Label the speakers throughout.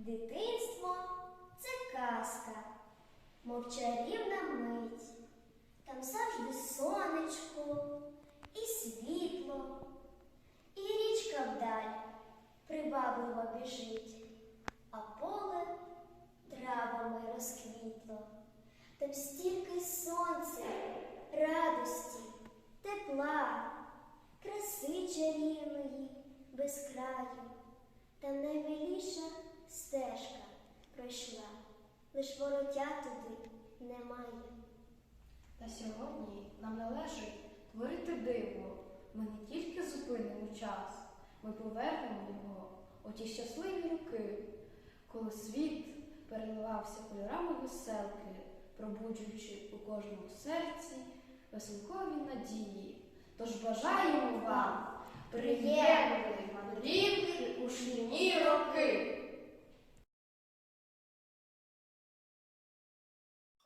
Speaker 1: Дитинство це казка, мов чарівна мить. Там завжди сонечко і світло, і річка вдаль привабливо біжить, а поле травами розквітло. Там стільки сонця, радості, тепла, краси чарівної без краю. Там наймиліша стежка пройшла, лиш вороття туди немає.
Speaker 2: Та сьогодні нам належить творити диво. Ми не тільки зупинимо час, ми повернемо його у ті щасливі роки, коли світ переливався кольорами веселки, пробуджуючи у кожному серці веселкові надії. Тож бажаємо вам приємних мандрівки у шкільні роки!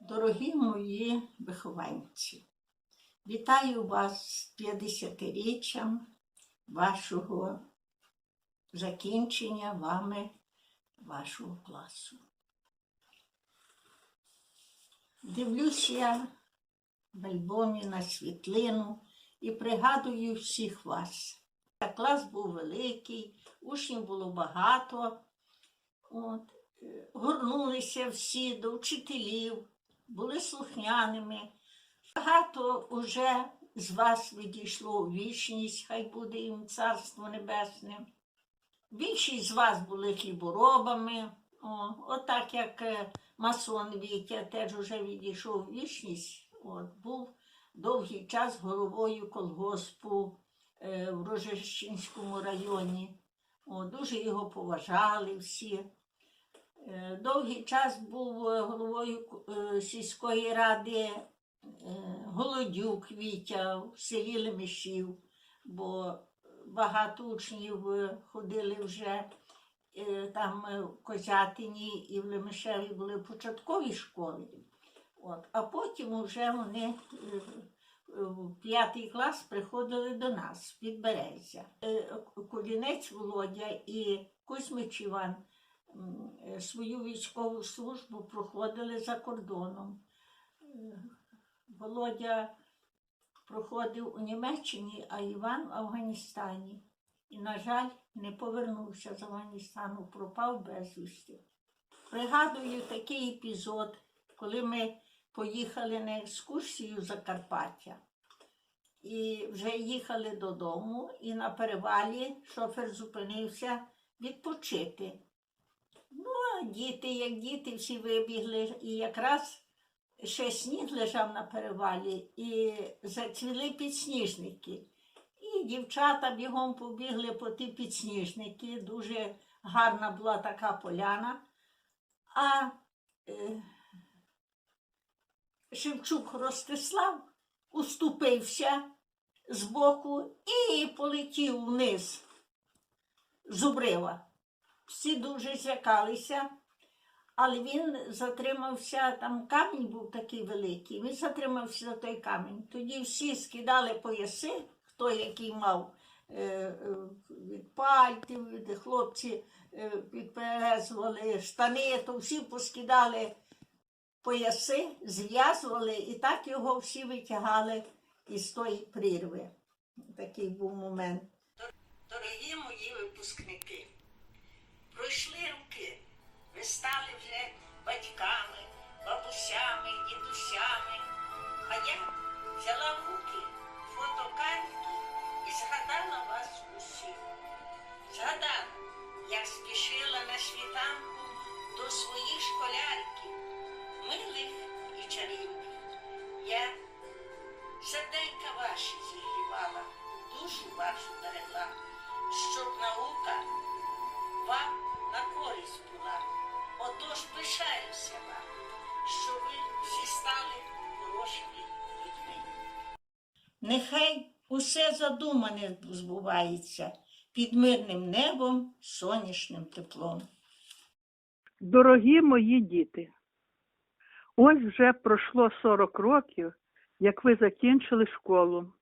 Speaker 3: Дорогі мої вихованці, вітаю вас з 50-річчям вашого закінчення вами вашого класу. Дивлюсь я в альбомі на світлину і пригадую всіх вас. Клас був великий, учнів було багато. От. е, Горнулися всі до вчителів, були слухняними. Багато уже з вас відійшло у вічність, хай буде їм царство небесне. Більшість з вас були хліборобами, О, отак як е, масон Вітя теж уже відійшов у вічність. От, був довгий час головою колгоспу е, в Рожещинському районі. О, дуже його поважали всі. Е, Довгий час був е, головою е, сільської ради Голодюк Вітя в селі Лемешів, бо багато учнів ходили вже там в Козятині і в Лемешеві були початкові школи. От. А потім вже вони в п'ятий клас приходили до нас з Підберезя. Колінець Володя і Кузьмич Іван свою військову службу проходили за кордоном. Е, Володя проходив у Німеччині, а Іван в Афганістані. І, на жаль, не повернувся з Афганістану, пропав безвісти. Пригадую такий епізод, коли ми поїхали на екскурсію в Закарпаття. І вже їхали додому, і на перевалі шофер зупинився відпочити. Діти, як діти, всі вибігли, і якраз ще сніг лежав на перевалі, і зацвіли підсніжники. І дівчата бігом побігли по ті підсніжники. Дуже гарна була така поляна. А е, Шевчук Ростислав уступився збоку і полетів вниз з обрива. Всі дуже злякалися, але він затримався, там камінь був такий великий, він затримався за той камінь. Тоді всі скидали пояси, хто який мав е, е, від пальтів, від хлопці е, підперезували штани, то всі поскидали пояси, зв'язували і так його всі витягали із тої прірви. Такий був момент. Дорогі мої випускники, пройшли роки, ви стали вже батьками, бабусями, дідусями. А я взяла в руки фотокартки і згадала вас усіх. Згадала, як спішила на світанку до своїх школярків, милих і чарівних. Я серденька ваші зігрівала, душу вашу берегла, щоб наука вам на користь була. Отож пишаюся вам, що ви всі стали хорошими людьми. Нехай усе задумане збувається під мирним небом, сонячним теплом.
Speaker 4: Дорогі мої діти, ось вже пройшло 40 років, як ви закінчили школу.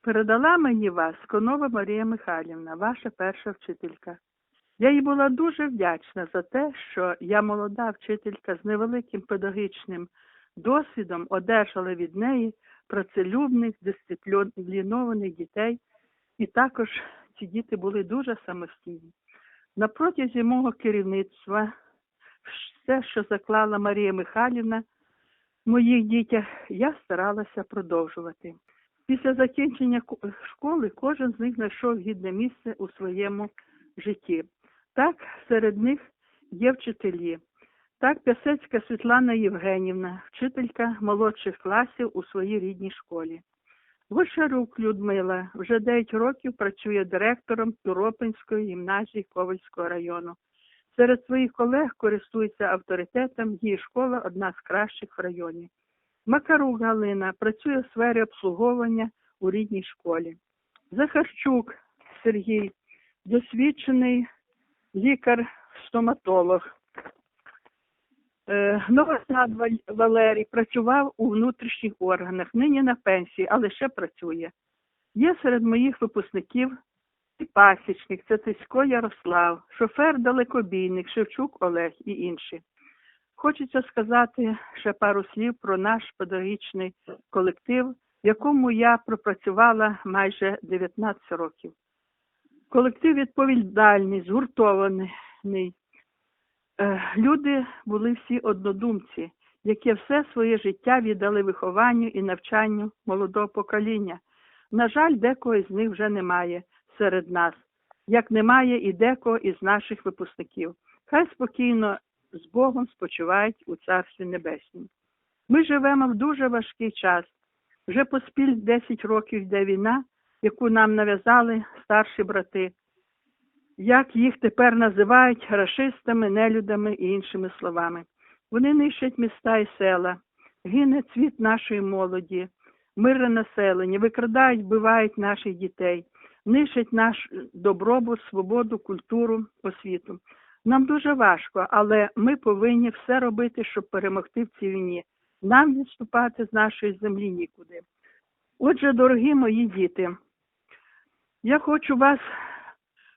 Speaker 4: Передала мені вас Конова Марія Михайлівна, ваша перша вчителька. Я їй була дуже вдячна за те, що я молода вчителька з невеликим педагогічним досвідом одержала від неї працелюбних, дисциплінованих дітей, і також ці діти були дуже самостійні. На протязі мого керівництва все, що заклала Марія Михайлівна в моїх дітях, я старалася продовжувати. Після закінчення ко- школи кожен з них знайшов гідне місце у своєму житті. Так, серед них є вчителі. Так, Пясецька Світлана Євгенівна, вчителька молодших класів у своїй рідній школі. Гошарук Людмила вже 9 років працює директором Туропинської гімназії Ковальського району. Серед своїх колег користується авторитетом, її школа одна з кращих в районі. Макарук Галина працює в сфері обслуговування у рідній школі. Захарчук Сергій, досвідчений лікар-стоматолог. Е, Новосад Валерій працював у внутрішніх органах, нині на пенсії, але ще працює. Є серед моїх випускників і пасічник, це Тисько Ярослав, шофер далекобійник, Шевчук Олег і інші. Хочеться сказати ще пару слів про наш педагогічний колектив, в якому я пропрацювала майже 19 років. Колектив відповідальний, згуртований. Е, Люди були всі однодумці, які все своє життя віддали вихованню і навчанню молодого покоління. На жаль, декого з них вже немає серед нас, як немає і декого із наших випускників. Хай спокійно з Богом спочивають у Царстві Небеснім. Ми живемо в дуже важкий час. Вже поспіль 10 років йде війна, яку нам нав'язали старші брати. Як їх тепер називають рашистами, нелюдами і іншими словами. Вони нищать міста і села, гине цвіт нашої молоді, мирне населення, викрадають, вбивають наших дітей, нищать наш добробут, свободу, культуру, освіту. Нам дуже важко, але ми повинні все робити, щоб перемогти в цій війні. Нам відступати з нашої землі нікуди. Отже, дорогі мої діти, я хочу вас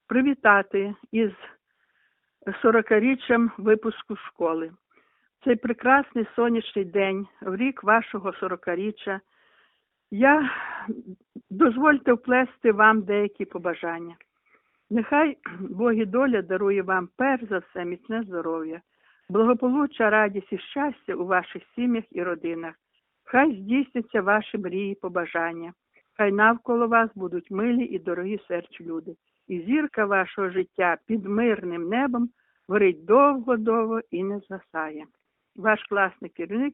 Speaker 4: привітати із 40-річчям випуску школи. Цей прекрасний сонячний день, в рік вашого 40-річчя. Я дозвольте вплести вам деякі побажання. Нехай Бог доля дарує вам перш за все міцне здоров'я, благополуччя, радість і щастя у ваших сім'ях і родинах. Хай здійсняться ваші мрії побажання. Хай навколо вас будуть милі і дорогі серцю люди. І зірка вашого життя під мирним небом горить довго-довго і не згасає. Ваш класний керівник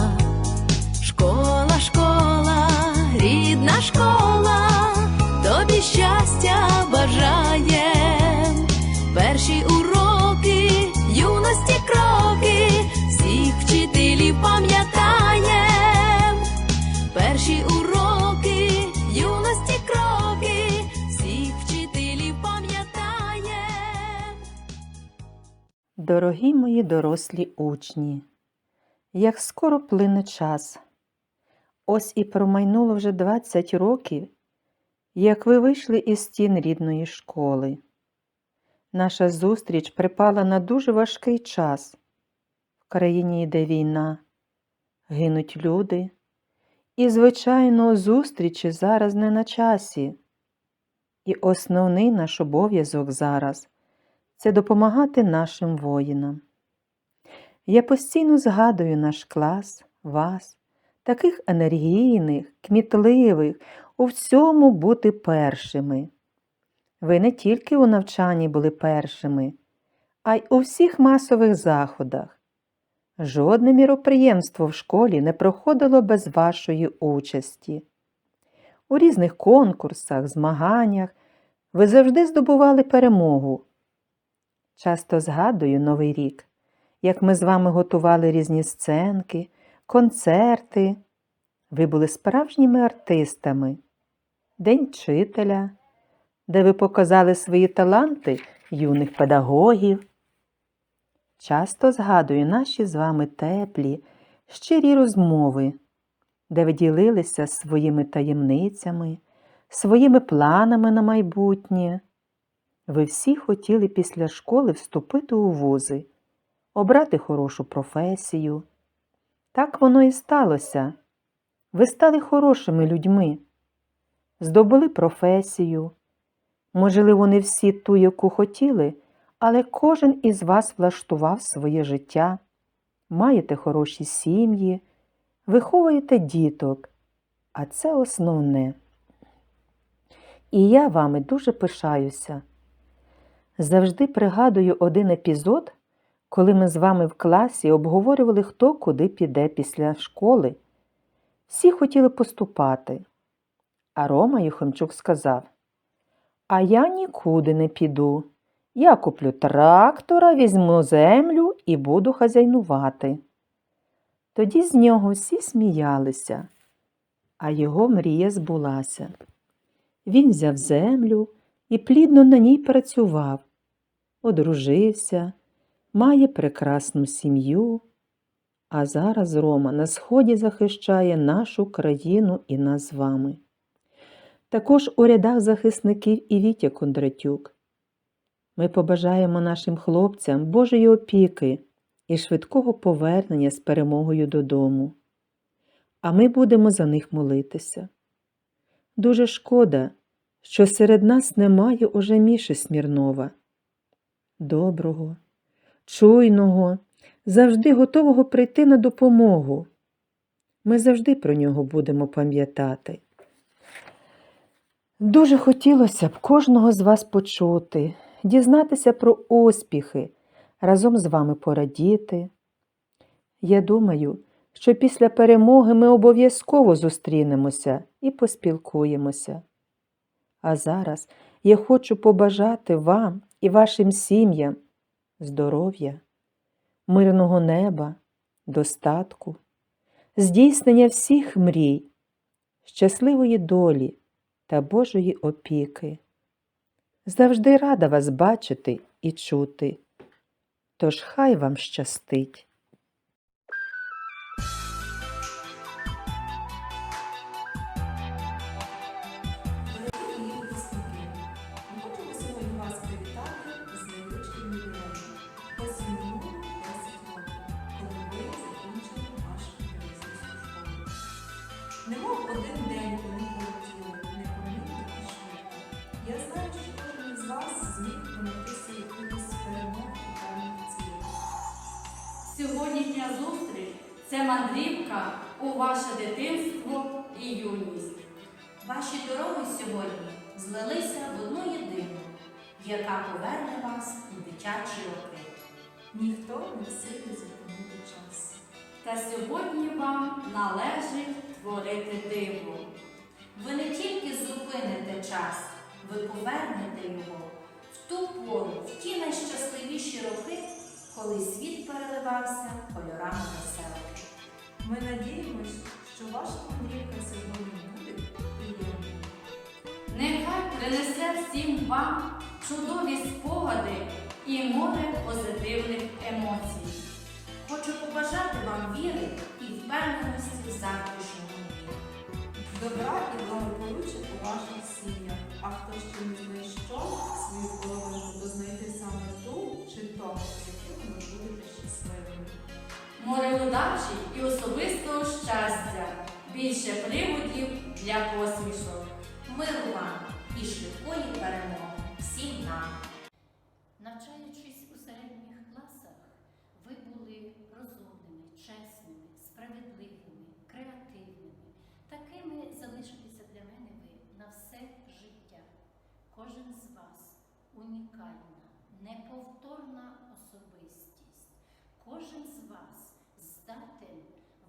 Speaker 5: Дорогі мої дорослі учні, як скоро плине час. Ось і промайнуло вже 20 років, як ви вийшли із стін рідної школи. Наша зустріч припала на дуже важкий час. В країні йде війна, гинуть люди, і, звичайно, зустрічі зараз не на часі. І основний наш обов'язок зараз це допомагати нашим воїнам. Я постійно згадую наш клас, вас, таких енергійних, кмітливих, у всьому бути першими. Ви не тільки у навчанні були першими, а й у всіх масових заходах. Жодне міроприємство в школі не проходило без вашої участі. У різних конкурсах, змаганнях ви завжди здобували перемогу. Часто згадую Новий рік, як ми з вами готували різні сценки, концерти. Ви були справжніми артистами. День вчителя, де ви показали свої таланти юних педагогів. Часто згадую наші з вами теплі, щирі розмови, де ви ділилися своїми таємницями, своїми планами на майбутнє. Ви всі хотіли після школи вступити у вузи, обрати хорошу професію. Так воно і сталося. Ви стали хорошими людьми, здобули професію. Можливо, не всі ту, яку хотіли, але кожен із вас влаштував своє життя, маєте хороші сім'ї, виховуєте діток, а це основне. І я вами дуже пишаюся. Завжди пригадую один єпізод, коли ми з вами в класі обговорювали, хто куди піде після школи. Всі хотіли поступати. А Рома Юхимчук сказав: А я нікуди не піду. Я куплю трактора, візьму землю і буду хазяйнувати. Тоді з нього всі сміялися, а його мрія збулася. Він взяв землю і плідно на ній працював, одружився, має прекрасну сім'ю. А зараз Рома на сході захищає нашу країну і нас з вами. Також у рядах захисників і Вітя Кондратюк. Ми побажаємо нашим хлопцям Божої опіки і швидкого повернення з перемогою додому. А ми будемо за них молитися. Дуже шкода, що серед нас немає уже Міші Смірнова. Доброго, чуйного, завжди готового прийти на допомогу. Ми завжди про нього будемо пам'ятати. Дуже хотілося б кожного з вас почути, дізнатися про успіхи, разом з вами порадіти. Я думаю, що після перемоги ми обов'язково зустрінемося і поспілкуємося. А зараз я хочу побажати вам і вашим сім'ям здоров'я, мирного неба, достатку, здійснення всіх мрій, щасливої долі та Божої опіки. Завжди рада вас бачити і чути. Тож хай вам щастить.
Speaker 6: Сьогоднішня зустріч це мандрівка у ваше дитинство і юність.
Speaker 7: Ваші дороги сьогодні злилися в одну єдину, яка поверне вас у дитячі роки.
Speaker 8: Ніхто не всюди зупинити час.
Speaker 6: Та сьогодні вам належить творити диво.
Speaker 7: Ви не тільки зупините час, ви повернете його в ту пору, в ті найщасливіші роки, коли світ переливався кольорами веселки.
Speaker 8: Ми надіємось, що ваша мандрівка сьогодні буде приємною.
Speaker 6: Нехай принесе всім вам чудові спогади і море позитивних емоцій.
Speaker 7: Хочу побажати вам віри і впевненості в завтрашньому дні.
Speaker 8: Добра і благополуччя у ваших сім'ях. А хто ще не знайшов свою половинку, то знайти саме ту чи того, з яким ви будете щасливими.
Speaker 6: Море удачі і особистого щастя. Більше приводів для посмішок.
Speaker 7: Миру вам і швидкої перемоги всім нам!
Speaker 9: Навчаючись у середніх класах, ви були розумними, чесними, справедливими. Такими залишитеся для мене ви на все життя.
Speaker 10: Кожен з вас унікальна, неповторна особистість. Кожен з вас здатен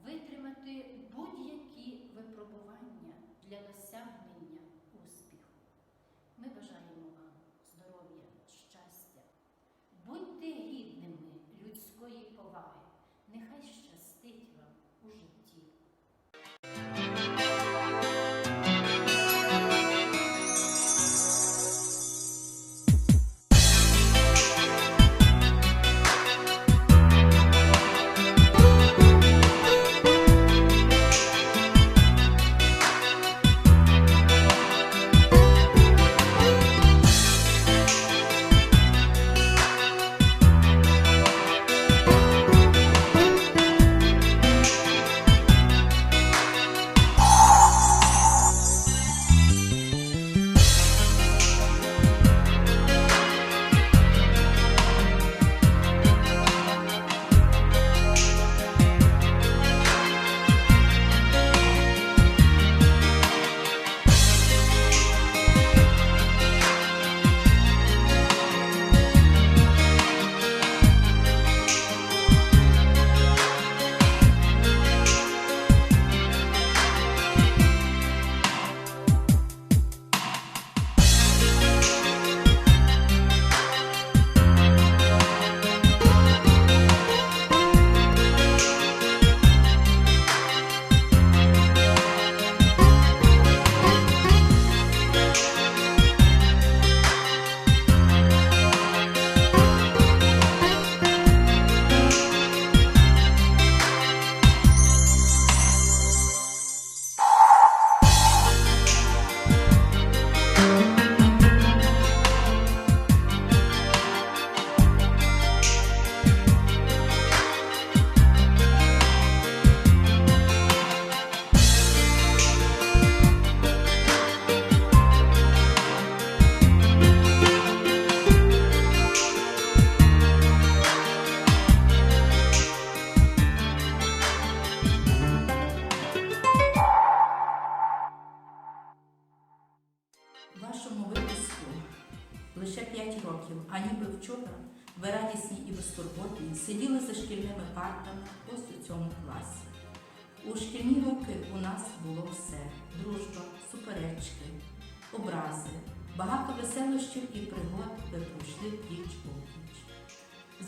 Speaker 10: витримати будь-які випробування для досягнення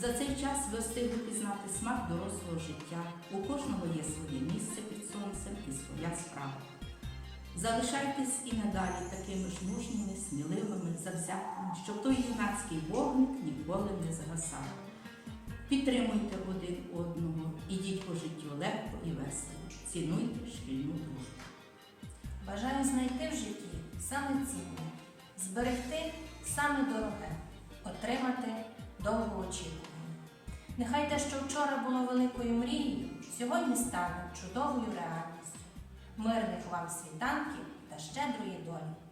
Speaker 7: За цей час ви встигли пізнати смак дорослого життя. У кожного є своє місце під сонцем і своя справа. Залишайтесь і надалі такими ж мужніми, сміливими, завзятими, щоб той юнацький вогник ніколи не згасав. Підтримуйте один одного, ідіть по життю легко і весело. Цінуйте шкільну дружбу.
Speaker 9: Бажаю знайти в житті саме цінне, зберегти саме дороге, отримати довгоочікуване. Нехай те, що вчора було великою мрією, сьогодні стане чудовою реальністю. Мирних вам світанків та щедрої долі!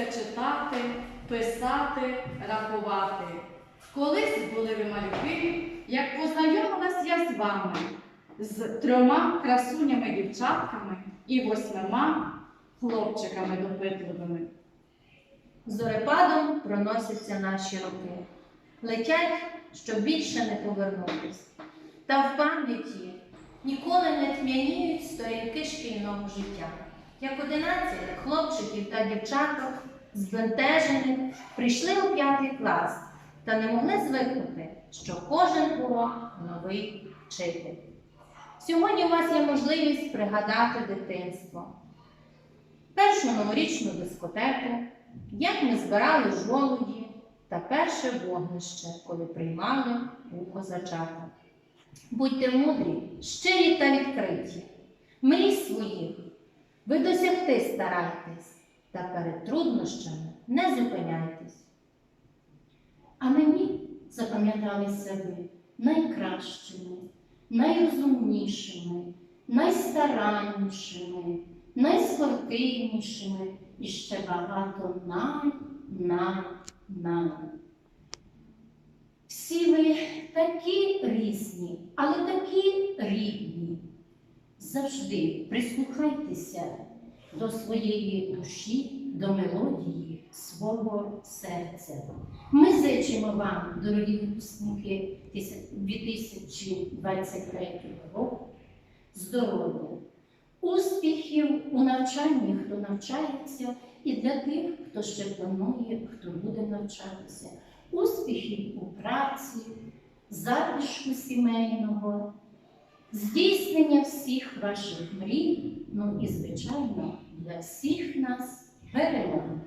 Speaker 6: Вчилися читати, писати, рахувати. Колись були ви малюки, як познайомилась я з вами, з трьома красунями-дівчатками і восьмима хлопчиками допитливими.
Speaker 9: Зорепадом проносяться наші роки, летять, щоб більше не повернутись. Та в пам'яті ніколи не тьмяніють сторінки шкільного життя. Як одинадцять хлопчиків та дівчаток, збентежених, прийшли у п'ятий клас та не могли звикнути, що кожен урок новий вчитель.
Speaker 11: Сьогодні у вас є можливість пригадати дитинство. Першу новорічну дискотеку, як ми збирали жолуді та перше вогнище, коли приймали у козачата. Будьте мудрі, щирі та відкриті. Мрій своїх, ви досягти старайтесь, та перед труднощами не зупиняйтесь.
Speaker 9: А мені запам'яталися ви найкращими, найрозумнішими, найстараннішими, найспортивнішими і ще багато най, най, най. Всі ви такі різні, але такі рідні. Завжди прислухайтеся до своєї душі, до мелодії свого серця. Ми зичимо вам, дорогі випускники 2023 року, здоров'я, успіхів у навчанні, хто навчається, і для тих, хто ще планує, хто буде навчатися, успіхів у праці, затишку сімейного, здійснення всіх ваших мрій, ну і, звичайно, для всіх нас перемоги.